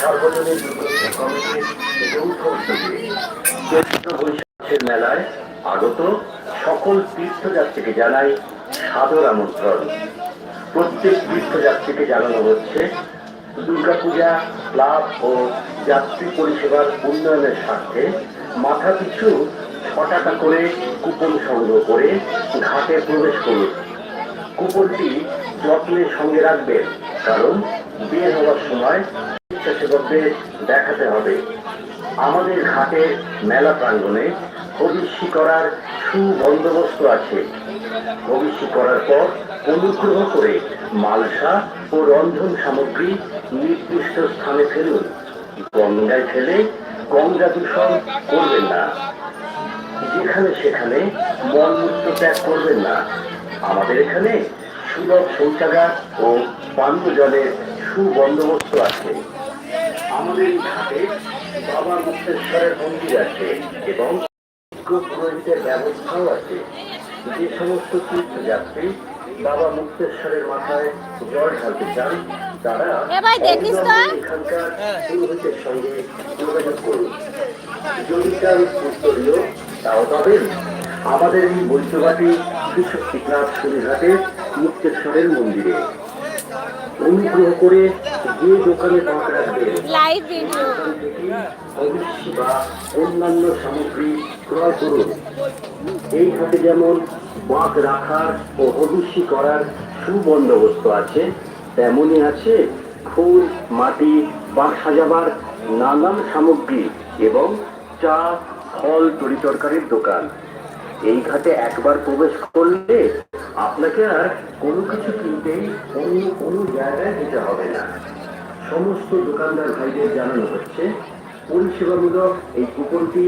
সার্বজনীন কমিটির মেলায় আগত সকল তীর্থযাত্রীকে জানাই সাদর আমন্ত্রণ। প্রত্যেক তীর্থযাত্রীকে জানানো হচ্ছে দুর্গাপূজা, ক্লাব ও যাত্রী পরিষেবার উন্নয়নের স্বার্থে মাথা পিছু ছ টাকা করে কুপন সংগ্রহ করে ঘাটে প্রবেশ করুন। কুপনটি যত্নের সঙ্গে রাখবেন, কারণ বের হওয়ার সময় স্বেচ্ছাসেবকদের দেখাতে হবে। আমাদের ঘাটের মেলা প্রাঙ্গণে হবিষ্যি করার সুবন্দোবস্ত আছে। হবিষ্যি করার পর অনুগ্রহ করে মালসা ও রন্ধন সামগ্রী নির্দিষ্ট স্থানে ফেলুন। গঙ্গায় ফেলে গঙ্গা দূষণ করবেন না। যেখানে সেখানে মলমূত্র ত্যাগ করবেন না। আমাদের এখানে সুলভ শৌচাগার ও পানীয় জলের সুবন্দোবস্ত আছে। আমাদের বাবা মুক্তেশ্বরের মন্দির আছে এবং পুরোহিতের ব্যবস্থাও আছে। যে সমস্ত তীর্থযাত্রী বাবা মুক্তেশ্বরের মাথায় জল ঢালতে চান তারা এখানকার পুরোহিতের সঙ্গে যোগাযোগ করুন। যদি চান উত্তরীয় তাও পাবেন। আমাদের এই বৈদ্যবাটি বিশ্বনাথ সুরিঘাটের মুক্তেশ্বরের মন্দিরে। অনুগ্রহ করে যে দোকানে পাক রাখবেন অবশ্যই বা অন্যান্য সামগ্রী ক্রয় করুন। এই হাটে যেমন বাঁক রাখার ও হবিষ্যি করার সুবন্দোবস্ত আছে তেমনই আছে ফুল মাটি বাঁক সাজাবার নানান সামগ্রী এবং চা ফল তরিতরকারির দোকান। এই ঘাটে একবার প্রবেশ করলে আপনাকে আর কোনো কিছু কিনতেই অন্য কোনো জায়গায় যেতে হবে না। সমস্ত দোকানদার ভাইদের জানানো হচ্ছে, পরিষেবামূলক এই কুপনটি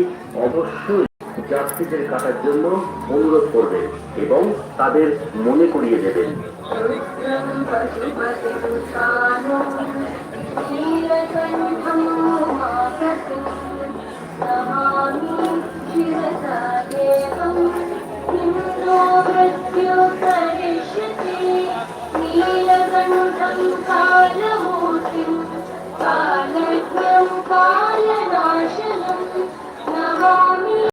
অবশ্যই যাত্রীদের কাটার জন্য অনুরোধ করবেন এবং তাদের মনে করিয়ে দেবেন। നമോ കാലനാശനം നമോ